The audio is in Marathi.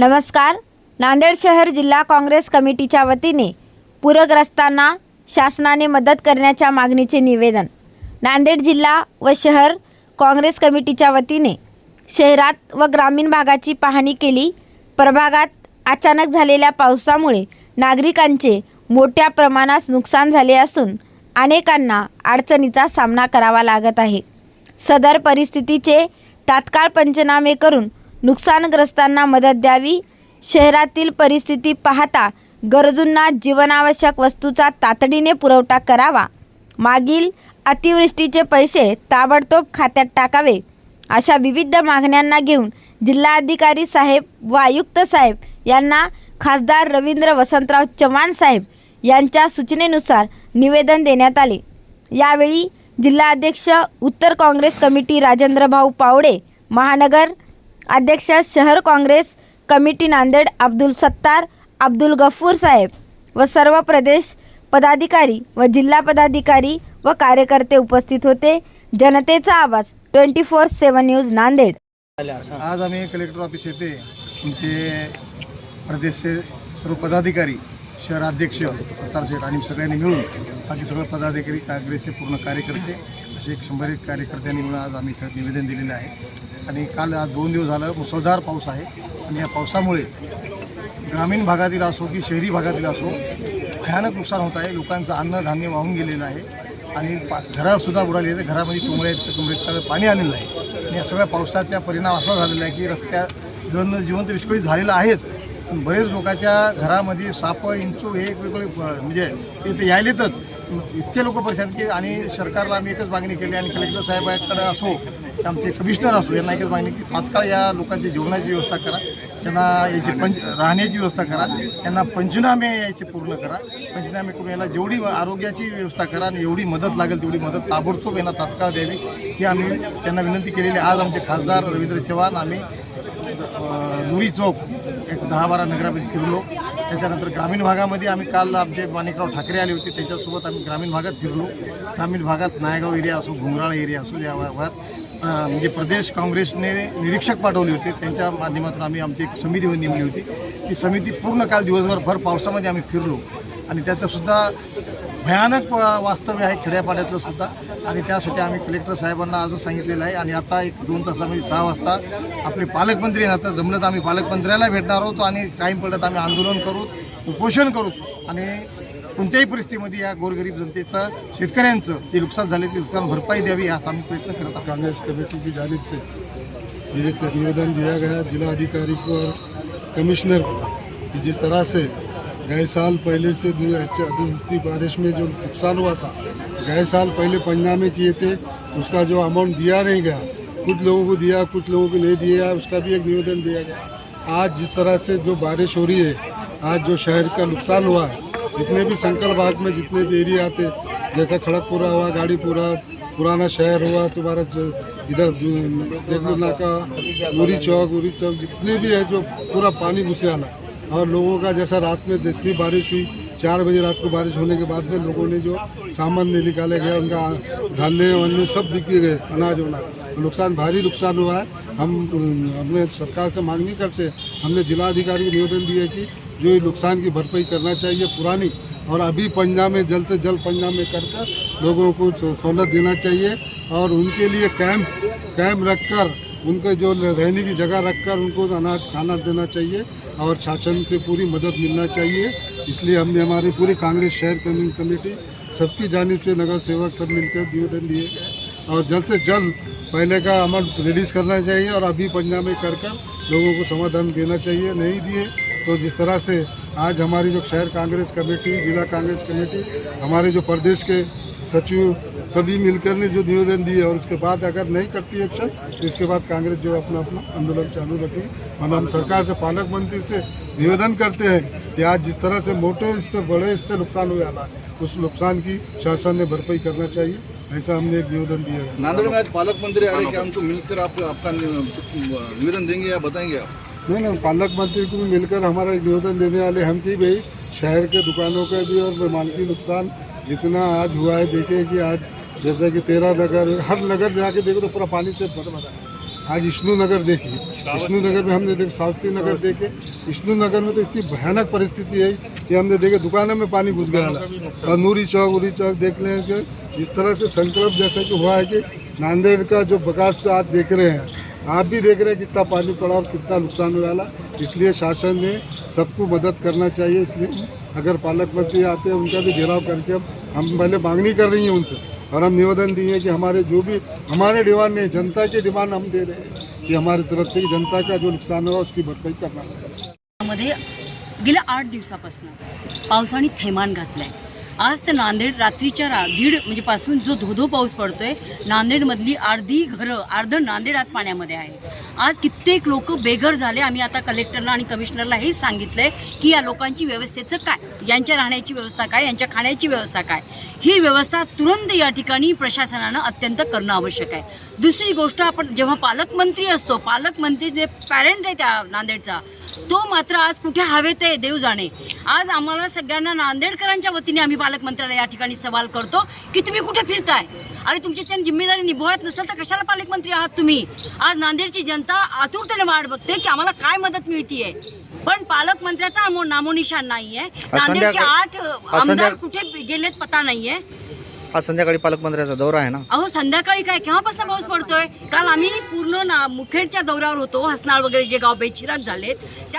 नमस्कार. नांदेड शहर जिल्हा काँग्रेस कमिटीच्या वतीने पूरग्रस्तांना शासनाने मदत करण्याच्या मागणीचे निवेदन. नांदेड जिल्हा व शहर काँग्रेस कमिटीच्या वतीने शहरात व ग्रामीण भागाची पाहणी केली. प्रभागात अचानक झालेल्या पावसामुळे नागरिकांचे मोठ्या प्रमाणात नुकसान झाले असून अनेकांना अडचणीचा सामना करावा लागत आहे. सदर परिस्थितीचे तात्काळ पंचनामे करून नुकसानग्रस्तांना मदत द्यावी. शहरातील परिस्थिती पाहता गरजूंना जीवनावश्यक वस्तूचा तातडीने पुरवठा करावा. मागील अतिवृष्टीचे पैसे ताबडतोब खात्यात टाकावे. अशा विविध मागण्यांना घेऊन जिल्हाधिकारी साहेब व आयुक्त साहेब यांना खासदार रवींद्र वसंतराव चव्हाण साहेब यांच्या सूचनेनुसार निवेदन देण्यात आले. यावेळी जिल्हाध्यक्ष उत्तर काँग्रेस कमिटी राजेंद्रभाऊ पावडे महानगर अध्यक्ष शहर काँग्रेस कमिटी नांदेड अब्दुल सत्तार अब्दुल गफूर साहेब व सर्व प्रदेश पदाधिकारी व जिल्हा पदाधिकारी व कार्यकर्ते उपस्थित होते. जनतेचा आवाज twenty four seven news Nanded. आज आम्ही कलेक्टर ऑफिस येथे तुमचे प्रदेशचे सर्व पदाधिकारी शहराध्यक्ष सत्तार शेठ आणि सगळ्यांनी मिळून बाकी सगळे पदाधिकारी काँग्रेसचे पूर्ण कार्यकर्ते असे एक शंभर एक कार्यकर्त्यांनी मिळून आज आम्ही इथं निवेदन दिलेलं आहे. आणि काल आज दोन दिवस झालं मुसळधार पाऊस आहे. आणि या पावसामुळे ग्रामीण भागातील असो की शहरी भागातील असो भयानक नुकसान होत आहे. लोकांचं अन्नधान्य वाहून गेलेलं आहे. आणि पा घरासुद्धा बुडाली आहे. घरामध्ये तुंबळे आहेत पाणी आलेलं आहे. आणि या सगळ्या पावसाचा परिणाम असा झालेला आहे की रस्त्या जन जिवंत विस्कळीत झालेलं आहेच. पण बरेच लोकांच्या घरामध्ये साप इंचू हे वेगवेगळे वेगळे प- म्हणजे ते यायलेतच. इतके लोक परेशान की आणि सरकारला आम्ही एकच मागणी केली आणि कलेक्टर साहेबांकडे असो आमचे कमिशनर असो यांना एकच मागणी की तात्काळ या लोकांची जेवणाची व्यवस्था करा त्यांना याची पंच राहण्याची व्यवस्था करा त्यांना पंचनामे याचे पूर्ण करा पंचनामे करून याला जेवढी आरोग्याची व्यवस्था करा आणि एवढी मदत लागेल तेवढी मदत ताबडतोब यांना तात्काळ द्यावी ही आम्ही त्यांना विनंती केलेली आज आमचे खासदार रवींद्र चव्हाण आम्ही दुरी चौक एक दहा बारा नगरामध्ये फिरलो. त्याच्यानंतर ग्रामीण भागामध्ये आम्ही काल आमचे माणिकराव ठाकरे आले होते. त्यांच्यासोबत आम्ही ग्रामीण भागात फिरलो. ग्रामीण भागात नायगाव एरिया असो घुंगराळ एरिया असो या भागात म्हणजे प्रदेश काँग्रेसने निरीक्षक पाठवले होते. त्यांच्या माध्यमातून आम्ही आमची एक समिती नेमली होती. ती समिती पूर्ण काल दिवसभर भर पावसामध्ये आम्ही फिरलो. आणि त्याचंसुद्धा भयानक वास्तव्य आहे खेड्यापाड्यातलं सुद्धा. आणि त्यासाठी आम्ही कलेक्टर साहेबांना आजच सांगितलेलं आहे. आणि आता एक दोन तासामध्ये सहा वाजता आपले पालकमंत्री आता जमलं तर आम्ही पालकमंत्र्याला भेटणार आहोत आणि टाईम पडत आम्ही आंदोलन करू उपोषण करू. आणि कोणत्याही परिस्थितीमध्ये या गोरगरीब जनतेचं शेतकऱ्यांचं जे नुकसान झाले ते नुकसान भरपाई द्यावी याचा आम्ही प्रयत्न करत आहोत. कांग्रेस कमेटी म्हणजे की जानिब से ये निवेदन दिया गया जिला अधिकारी को और कमिश्नर को कि जिस तरह से गए साल पहले से अतिवृष्टि बारिश में जो नुकसान हुआ था, गए साल पहले पंचनामे किए थे, उसका जो अमाउंट दिया नहीं गया, कुछ लोगों को दिया, कुछ लोगों को नहीं दिया, उसका भी एक निवेदन दिया गया। आज जिस तरह से जो बारिश हो रही है, आज जो शहर का नुकसान हुआ है, जितने भी संकल बाग में जितने भी एरिया आते जैसे खड़गपुरा हुआ, गाड़ीपुरा, पुराना शहर हुआ, तुम्हारा इधर देगलू नाका, उरी चौक उरी चौक, जितने भी है जो पूरा पानी घुसे आना है। और लोगों का जैसा रात में जितनी बारिश हुई, चार बजे रात को बारिश होने के बाद में लोगों ने जो सामान नहीं निकाले गए, उनका धान्य वान्य सब बिके गए, अनाज वनाज। नुकसान, भारी नुकसान हुआ है। हम, हमने सरकार से मांग नहीं करते। हमने जिलाधिकारी को निवेदन दिया है कि जो नुकसान की भरपाई करना चाहिए, पुरानी और अभी पंजाब जल्द से जल्द पंजाब में कर कर लोगों को सहूलत देना चाहिए और उनके लिए कैंप कैंप रखकर, उनके जो रहने की जगह रखकर उनको अनाज, खाना देना चाहिए। और शासन से पूरी मदद मिलना चाहिए। इसलिए हमने हमारी पूरी कांग्रेस, शहर कमी- कमेटी, सबकी जानिब से नगर सेवक सब मिलकर निवेदन दिए। और जल्द से जल्द पहले का अमल रिलीज़ करना चाहिए और अभी पंजाब में कर कर लोगों को समाधान देना चाहिए। नहीं दिए तो जिस तरह से आज हमारी जो शहर कांग्रेस कमेटी, जिला कांग्रेस कमेटी, हमारे जो प्रदेश के सचिव सभी मिलकर ने जो निवेदन दिए और उसके बाद अगर नहीं करती एक्शन तो इसके बाद कांग्रेस जो अपना अपना आंदोलन चालू रखेगी और हम सरकार से पालक मंत्री से निवेदन करते हैं कि आज जिस तरह से मोटे इससे बड़े इससे नुकसान हुआ है उस नुकसान की शासन ने भरपाई करना चाहिए ऐसा हमने एक निवेदन दिया है। नांदेड़ में आज पालक मंत्री आ रहे क्या उनको मिलकर आप आपका निवेदन देंगे या बताएँगे आप? नहीं नहीं पालक मंत्री को भी मिलकर हमारा एक निवेदन देने वाले हम की भाई शहर के दुकानों का भी और मालकी नुकसान जितना आज हुआ है देखे कि आज जैसे कि तेरह नगर, हर नगर जाके देखो तो पूरा पानी से भर भरा है। आज विष्णु नगर देखिए विष्णु नगर में हमने देखे सावस्ती नगर देखे। विष्णु नगर में तो इतनी भयानक परिस्थिति है कि हमने देखे दुकानों में पानी घुस गया। और नूरी चौक, उरी चौक देख लें कि जिस तरह से संकल्प जैसा कि हुआ है कि नांदेड़ का जो विकास आप देख रहे हैं, आप भी देख रहे हैं कितना पानी पड़ा और कितना नुकसान हुआ वाला इसलिए शासन ने सबको मदद करना चाहिए। इसलिए अगर पालक मंत्री आते हैं, उनका भी घेराव करके हम पहले मांगनी कर रही हैं उनसे। और हम निवेदन दिए कि हमारे जो भी हमारे डिमांड नहीं जनता की डिमांड हम दे रहे हैं कि हमारी तरफ से जनता का जो नुकसान हुआ उसकी भरपाई करना चाहिए। मध्ये गेल्या आठ दिवसापासून पावसाने थैमान घातलंय. आज तर नांदेड रात्रीच्या रा दीड म्हणजे पासून जो धोधो पाऊस पडतोय नांदेडमधली अर्धी घरं अर्धं नांदेड आज पाण्यामध्ये आहे. आज कित्येक लोक बेघर झाले आम्ही आता कलेक्टरला आणि कमिशनरला हेच सांगितलं आहे की या लोकांची व्यवस्थेचं काय? यांच्या राहण्याची व्यवस्था काय? यांच्या खाण्याची व्यवस्था काय? ही व्यवस्था तुरंत या ठिकाणी प्रशासनानं अत्यंत करणं आवश्यक आहे. दुसरी गोष्ट आपण जेव्हा पालकमंत्री असतो पालकमंत्री जे पॅरेंट आहे त्या नांदेडचा तो मात्र आज कुठे हवेत आहे देव जाणे. आज आम्हाला सगळ्यांना नांदेडकरांच्या वतीने आम्ही पालकमंत्र्याला या ठिकाणी सवाल करतो की तुम्ही कुठे फिरताय? अरे तुमची जिम्मेदारी निभवत नसेल तर कशाला पालकमंत्री आहात तुम्ही? आज नांदेडची जनता आतुरतेने वाट बघते की आम्हाला काय मदत मिळतीये. पण पालकमंत्र्याचा नामो- नामोनिशाण नाहीये. नांदेडचे आठ आमदार कुठे गेलेत पता नाहीये. आज संध्याकाळी पालकमंत्र्याचा दौरा आहे ना? अहो संध्याकाळी काय? केव्हापासून पाऊस पडतोय? काल आम्ही पूर्ण ना मुखेडच्या दौऱ्यावर होतो हसनाळ वगैरे जे गाव बेचिराग झालेत. त्या